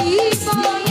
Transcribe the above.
জীবন